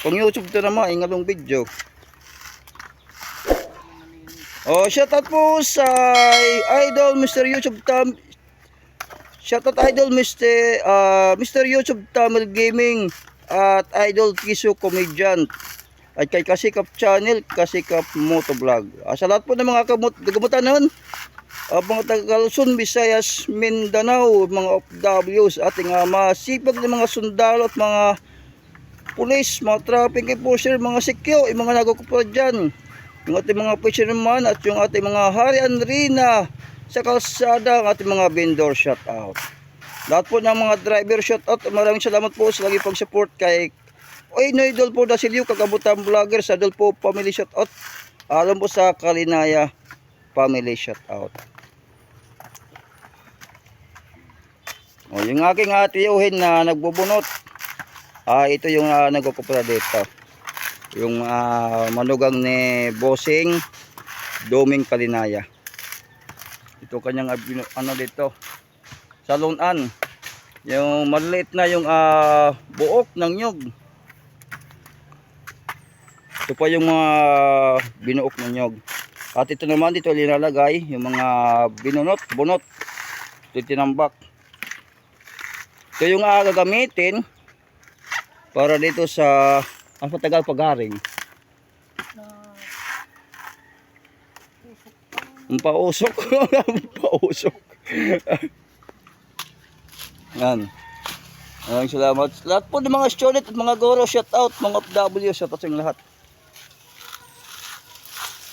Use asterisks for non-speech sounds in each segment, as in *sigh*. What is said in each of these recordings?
Pang YouTube to naman, ingalong video. Oh, shoutout po sa Idol Mr. YouTube Tam. Shoutout Idol Mr. ah, Mr. YouTube Tamil Gaming at Idol Kiso Comedian. At kay Kasikap Channel, Kasikap Motovlog. Ah, sa lahat po ng mga kamut gamutan nun, ah, mga taga Luzon, Visayas, Mindanao, mga OFWs, ating uh, masipag na mga sundalo at mga pulis, mga traffic enforcer, mga sikyo, yung mga nagkukupa dyan. Yung ating mga fisherman at yung ating mga harian rina sa kalsada, ang ating mga vendor shout out. Lahat po ng mga driver shout out, maraming salamat po sa lagi pag-support kay Oy, no idol po Dasilio, kagabutan vlogger sa idol po family shout out. Alam po sa Kalinaya family shout out. O, yung aking atiyohin na nagbubunot. Ah, ito yung uh, nagkukupra dito. Yung ah, manugang ni Bossing Doming Kalinaya. Ito kanyang ah, ano dito. Salunan. Yung maliit na yung ah, buok ng nyug. Ito pa yung mga binuok ng nyog. At ito naman dito linalagay yung mga binunot, bunot. Ito tinambak. Ito yung uh, gagamitin para dito sa ang patagal pagharing. Ang pausok. *laughs* Ang pausok. Yan. Maraming salamat. Lahat po ng mga student at mga guro, shout out, mga FW, shout out sa lahat.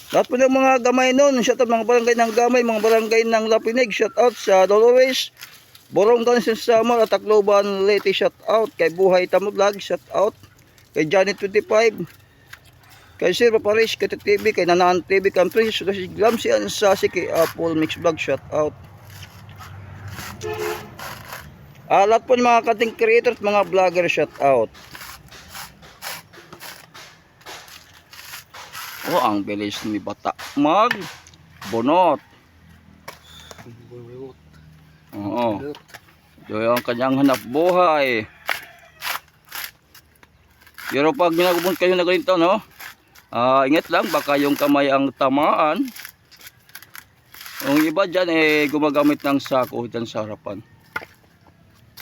Lahat po ng mga gamay noon, shout out mga barangay ng gamay, mga barangay ng Lapinig, shout out sa Dolores, Borong Gansin Samar at Tacloban Leyte, shout out kay Buhay Tamudlag, shout out kay Janet 25, kay Sir Paparish, kay TV, kay Nanaan TV, kay Precious, kay Glamsi Ansasi, kay Apple Mix Vlog, shout out. Ah, lahat po mga content creator at mga vlogger, shout out. Oh, ang bilis ni bata mag bunot. Oo. Ito ang kanyang hanap buhay. Pero pag ginagabon kayo na ganito, no? Ah, ingat lang, baka yung kamay ang tamaan. Yung iba dyan, eh, gumagamit ng sako dyan sa harapan.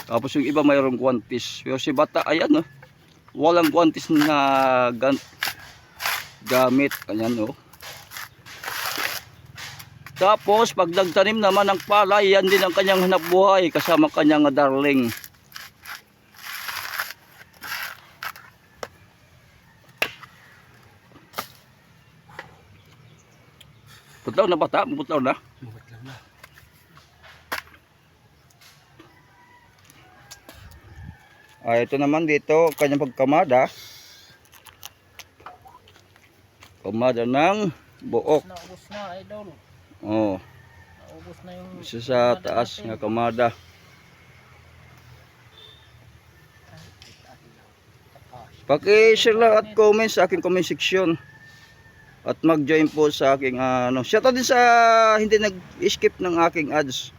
Tapos yung iba mayroong guantis. Pero si bata, ayan, no? Walang guantis na gan gamit. Ayan, no? Tapos, pag nagtanim naman ng palay, yan din ang kanyang hanap buhay kasama kanyang darling. Putlaw na bata, putlaw na. Ah, ito naman dito, kanyang pagkamada. Kamada ng buok. Naubos na, idol. Oh, Naubos na yung... isa sa taas nga kamada. Paki-share lang at comment sa aking comment section. At mag-join po sa aking ano. Shoutout din sa hindi nag-skip ng aking ads.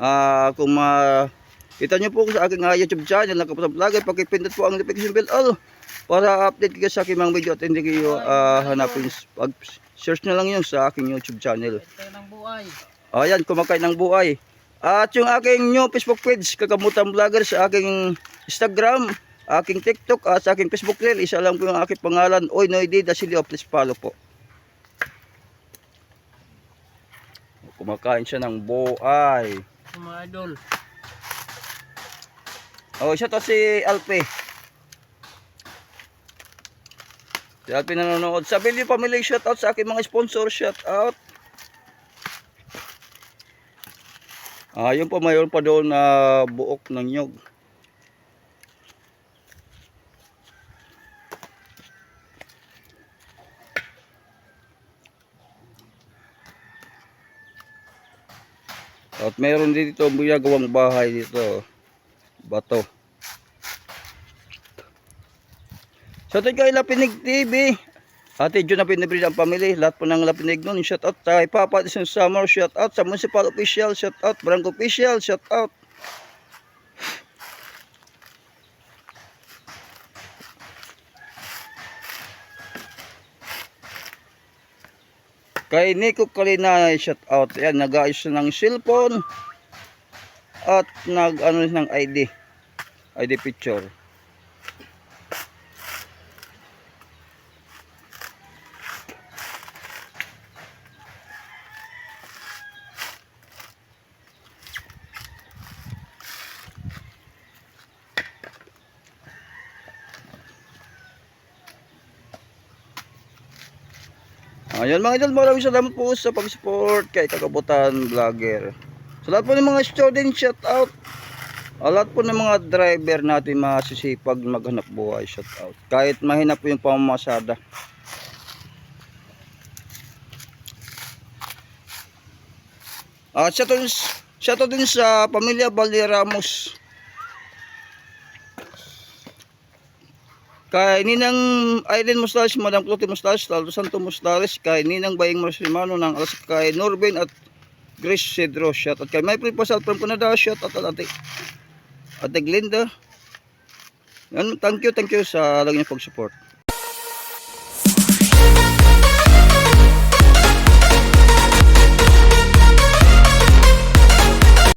Ah, kung ma kita niyo po sa aking ah, YouTube channel na Kaputan Vlogger, paki-pindot po ang notification bell all para update kayo sa aking mga video at hindi kayo ah, hanapin pag search na lang yun sa aking YouTube channel. Ayan, kumakain ng buhay. At yung aking new Facebook page, Kakamutan Vlogger sa aking Instagram, aking TikTok at sa aking Facebook reel, isa lang po yung aking pangalan, Oy Noydi Dasilio, please follow po. Kumakain siya ng buhay. Mga idol. Oh, siya to si Alpe. Si Alpe nanonood. Sa Billy Family, shout out sa aking mga sponsor, shout out. Ah, yun pa mayroon pa doon na buok ng nyog. At meron dito ginagawang bahay dito. Bato. Shout out kay Lapinig TV. Ate Jun na pinibrid ang pamilya. Lahat po ng Lapinig nun. Shout out kay Papa Tisong Summer. Shout out sa Municipal Official. Shout out. Barangay Official. Shout out. Kay Nico Kalinay, shout out. Ayan, nag-aayos ng cellphone at nag-ano ng ID. ID picture. Ayan mga idol, maraming salamat po sa pag-support kay Kakabutan Vlogger. Sa lahat po ng mga student, shout out. Sa lahat po ng mga driver natin masisipag maghanap buhay, shout out. Kahit mahina po yung pamamasada. At shout out, shout out din sa pamilya Balderamos. Kay Ninang Aileen Mustache, Madam Clotilde Mustache, Taldo Santo Mustache, kay Ninang Baying Marsimano ng alas kay Norben at Grace Cedro, shout out kay Maypri Pasal from Canada, shout out at ate, ate Glinda. Yan, thank you, thank you sa lagi niyo pag-support.